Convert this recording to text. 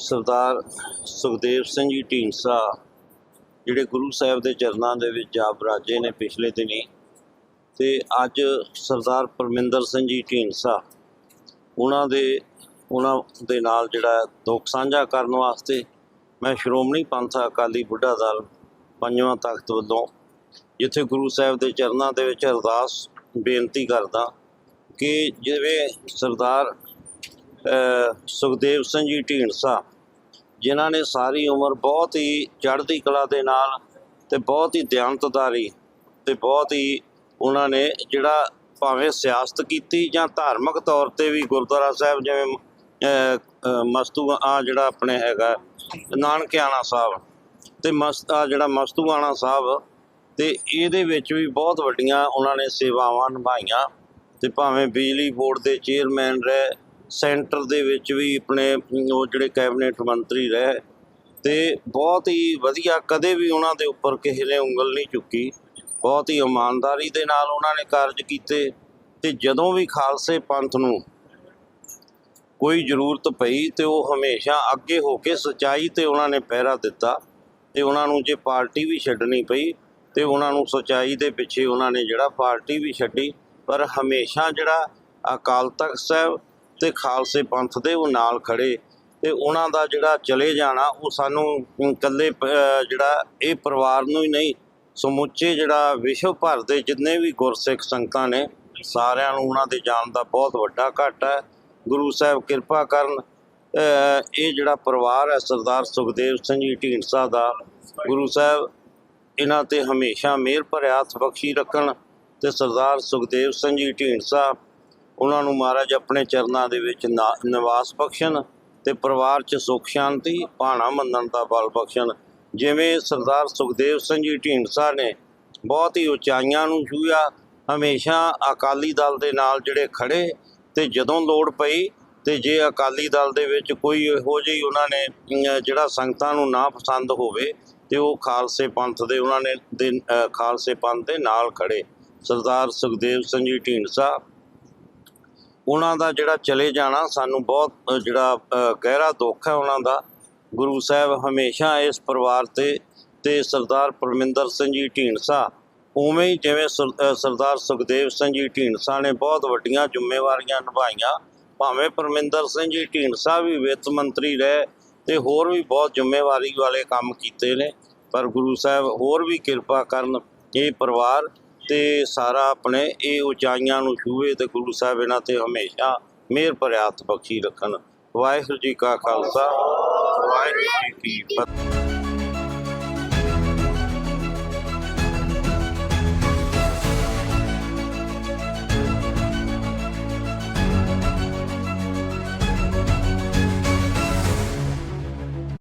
ਸਰਦਾਰ ਸੁਖਦੇਵ ਸਿੰਘ ਜੀ ਢੀਂਡਸਾ, ਜਿਹੜੇ ਗੁਰੂ ਸਾਹਿਬ ਦੇ ਚਰਨਾਂ ਦੇ ਵਿੱਚ ਜਾ ਬਰਾਜੇ ਨੇ ਪਿਛਲੇ ਦਿਨੀ ਤੇ ਅੱਜ ਸਰਦਾਰ ਪਰਮਿੰਦਰ ਸਿੰਘ ਜੀ ਢੀਂਡਸਾ, ਉਹਨਾਂ ਦੇ ਉਹਨਾਂ ਦੇ ਨਾਲ ਜਿਹੜਾ ਦੁੱਖ ਸਾਂਝਾ ਕਰਨ ਵਾਸਤੇ ਮੈਂ ਸ਼੍ਰੋਮਣੀ ਪੰਥ ਅਕਾਲੀ ਬੁੱਢਾ ਦਲ ਪੰਜਵਾਂ ਤਖਤ ਵੱਲੋਂ ਜਿੱਥੇ ਗੁਰੂ ਸਾਹਿਬ ਦੇ ਚਰਨਾਂ ਦੇ ਵਿੱਚ ਅਰਦਾਸ ਬੇਨਤੀ ਕਰਦਾ ਕਿ ਜਿਵੇਂ ਸਰਦਾਰ ਸੁਖਦੇਵ ਸਿੰਘ ਜੀ ਢੀਂਡਸਾ ਜਿਨ੍ਹਾਂ ਨੇ ਸਾਰੀ ਉਮਰ ਬਹੁਤ ਹੀ ਚੜ੍ਹਦੀ ਕਲਾ ਦੇ ਨਾਲ ਤੇ ਬਹੁਤ ਹੀ ਦਿਆਨਤਦਾਰੀ ਤੇ ਬਹੁਤ ਹੀ ਉਹਨਾਂ ਨੇ ਜਿਹੜਾ ਭਾਵੇਂ ਸਿਆਸਤ ਕੀਤੀ ਜਾਂ ਧਾਰਮਿਕ ਤੌਰ ਤੇ ਵੀ ਗੁਰਦੁਆਰਾ ਸਾਹਿਬ ਜਿਵੇਂ ਮਸਤੂ ਆ ਜਿਹੜਾ ਆਪਣੇ ਹੈਗਾ ਨਾਨਕਿਆਣਾ ਸਾਹਿਬ ਤੇ ਮਸਤ ਆ ਜਿਹੜਾ ਮਸਤੂਆਣਾ ਸਾਹਿਬ ਤੇ ਇਹਦੇ ਵਿੱਚ ਵੀ ਬਹੁਤ ਵੱਡੀਆਂ ਉਹਨਾਂ ਨੇ ਸੇਵਾਵਾਂ ਨਿਭਾਈਆਂ ਤੇ ਭਾਵੇਂ ਬਿਜਲੀ ਬੋਰਡ ਦੇ ਚੇਅਰਮੈਨ ਰਹੇ ਸੈਂਟਰ ਦੇ ਵਿੱਚ ਵੀ ਆਪਣੇ, ਉਹ ਜਿਹੜੇ ਕੈਬਨਿਟ ਮੰਤਰੀ ਰਹੇ, ਤੇ ਬਹੁਤ ਹੀ ਵਧੀਆ, ਕਦੇ ਵੀ ਉਹਨਾਂ ਦੇ ਉੱਪਰ ਕਿਸੇ ਨੇ ਉਂਗਲ ਨਹੀਂ ਚੁੱਕੀ। ਬਹੁਤ ਹੀ ਇਮਾਨਦਾਰੀ ਦੇ ਨਾਲ ਉਹਨਾਂ ਨੇ ਕਾਰਜ ਕੀਤੇ, ਤੇ ਜਦੋਂ ਵੀ ਖਾਲਸੇ ਪੰਥ ਨੂੰ ਕੋਈ ਜ਼ਰੂਰਤ ਪਈ, ਤੇ ਉਹ ਹਮੇਸ਼ਾ ਅੱਗੇ ਹੋ ਕੇ ਸਚਾਈ ਤੇ ਉਹਨਾਂ ਨੇ ਪਹਿਰਾ ਦਿੱਤਾ, ਤੇ ਉਹਨਾਂ ਨੂੰ ਜੇ ਪਾਰਟੀ ਵੀ ਛੱਡਣੀ ਪਈ, ਤੇ ਉਹਨਾਂ ਨੂੰ ਸਚਾਈ ਦੇ ਪਿੱਛੇ ਉਹਨਾਂ ਨੇ ਜਿਹੜਾ ਪਾਰਟੀ ਵੀ ਛੱਡੀ, ਪਰ ਹਮੇਸ਼ਾ ਜਿਹੜਾ ਅਕਾਲ ਤਖਤ ਸਾਹਿਬ ਤੇ ਖਾਲਸੇ ਪੰਥ ਦੇ ਉਹ ਨਾਲ ਖੜੇ ਤੇ ਉਹਨਾਂ ਦਾ ਜਿਹੜਾ ਚਲੇ ਜਾਣਾ, ਉਹ ਸਾਨੂੰ ਇਕੱਲੇ ਜਿਹੜਾ ਇਹ ਪਰਿਵਾਰ ਨੂੰ ਹੀ ਨਹੀਂ, ਸਮੁੱਚੇ ਜਿਹੜਾ ਵਿਸ਼ਵ ਭਰ ਦੇ ਜਿੰਨੇ ਵੀ ਗੁਰਸਿੱਖ ਸੰਗਤਾਂ ਨੇ, ਸਾਰਿਆਂ ਨੂੰ ਉਹਨਾਂ ਦੇ ਜਾਣ ਦਾ ਬਹੁਤ ਵੱਡਾ ਘਾਟਾ ਹੈ। ਗੁਰੂ ਸਾਹਿਬ ਕਿਰਪਾ ਕਰਨ ਇਹ ਜਿਹੜਾ ਪਰਿਵਾਰ ਹੈ ਸਰਦਾਰ ਸੁਖਦੇਵ ਸਿੰਘ ਜੀ ਢੀਂਡਸਾ ਦਾ, ਗੁਰੂ ਸਾਹਿਬ ਇਹਨਾਂ ਤੇ ਹਮੇਸ਼ਾ ਮਿਹਰ ਭਰਿਆ ਹੱਥ ਬਖਸ਼ੀ ਰੱਖਣ ਤੇ ਸਰਦਾਰ ਸੁਖਦੇਵ ਸਿੰਘ ਜੀ ਢੀਂਡਸਾ ਉਹਨਾਂ ਨੂੰ ਮਹਾਰਾਜ ਆਪਣੇ ਚਰਨਾਂ ਦੇ ਵਿੱਚ ਨਾ- ਨਿਵਾਸ ਬਖਸ਼ਣ ਤੇ ਪਰਿਵਾਰ 'ਚ ਸੁੱਖ, ਸ਼ਾਂਤੀ, ਭਾਣਾ ਮੰਨਣ ਦਾ ਬਲ ਬਖਸ਼ਣ। ਜਿਵੇਂ ਸਰਦਾਰ ਸੁਖਦੇਵ ਸਿੰਘ ਜੀ ਢੀਂਡਸਾ ਨੇ ਬਹੁਤ ਹੀ ਉਚਾਈਆਂ ਨੂੰ ਛੂਹਿਆ, ਹਮੇਸ਼ਾ ਅਕਾਲੀ ਦਲ ਦੇ ਨਾਲ ਜਿਹੜੇ ਖੜੇ ਤੇ ਜਦੋਂ ਲੋੜ ਪਈ ਤੇ ਜੇ ਅਕਾਲੀ ਦਲ ਦੇ ਵਿੱਚ ਕੋਈ ਇਹੋ ਜਿਹੀ ਉਹਨਾਂ ਨੇ ਜਿਹੜਾ ਸੰਗਤਾਂ ਨੂੰ ਨਾ ਪਸੰਦ ਹੋਵੇ ਤੇ ਉਹ ਖਾਲਸੇ ਪੰਥ ਦੇ ਉਹਨਾਂ ਨੇ ਦੇ ਖਾਲਸੇ ਪੰਥ ਦੇ ਨਾਲ ਖੜੇ ਸਰਦਾਰ ਸੁਖਦੇਵ ਸਿੰਘ ਜੀ ਢੀਂਡਸਾ ਉਹਨਾਂ ਦਾ ਜਿਹੜਾ ਚਲੇ ਜਾਣਾ ਸਾਨੂੰ ਬਹੁਤ ਜਿਹੜਾ ਗਹਿਰਾ ਦੁੱਖ ਹੈ ਉਹਨਾਂ ਦਾ। ਗੁਰੂ ਸਾਹਿਬ ਹਮੇਸ਼ਾ ਇਸ ਪਰਿਵਾਰ ਤੇ ਤੇ ਸਰਦਾਰ ਪਰਮਿੰਦਰ ਸਿੰਘ ਜੀ ਢੀਂਡਸਾ, ਉਵੇਂ ਹੀ ਜਿਵੇਂ ਸਰਦਾਰ ਸੁਖਦੇਵ ਸਿੰਘ ਜੀ ਢੀਂਡਸਾ ਨੇ ਬਹੁਤ ਵੱਡੀਆਂ ਜ਼ਿੰਮੇਵਾਰੀਆਂ ਨਿਭਾਈਆਂ, ਭਾਵੇਂ ਪਰਮਿੰਦਰ ਸਿੰਘ ਜੀ ਢੀਂਡਸਾ ਵੀ ਵਿੱਤ ਮੰਤਰੀ ਰਹੇ ਤੇ ਹੋਰ ਵੀ ਬਹੁਤ ਜ਼ਿੰਮੇਵਾਰੀ ਵਾਲੇ ਕੰਮ ਕੀਤੇ ਨੇ, ਪਰ ਗੁਰੂ ਸਾਹਿਬ ਹੋਰ ਵੀ ਕਿਰਪਾ ਕਰਨ ਇਹ ਪਰਿਵਾਰ ਤੇ ਸਾਰਾ ਆਪਣੇ ਇਹ ਉਚਾਈਆਂ ਨੂੰ ਛੂਹੇ ਤੇ ਗੁਰੂ ਸਾਹਿਬ ਇਹਨਾਂ ਤੇ ਹਮੇਸ਼ਾ ਮਿਹਰ ਭਰਿਆ ਹੱਥ ਬਖਸ਼ੀ ਰੱਖਣ। ਵਾਹਿਗੁਰੂ ਜੀ ਕਾ ਖਾਲਸਾ, ਵਾਹਿਗੁਰੂ ਜੀ ਕੀ ਫਤਿਹ।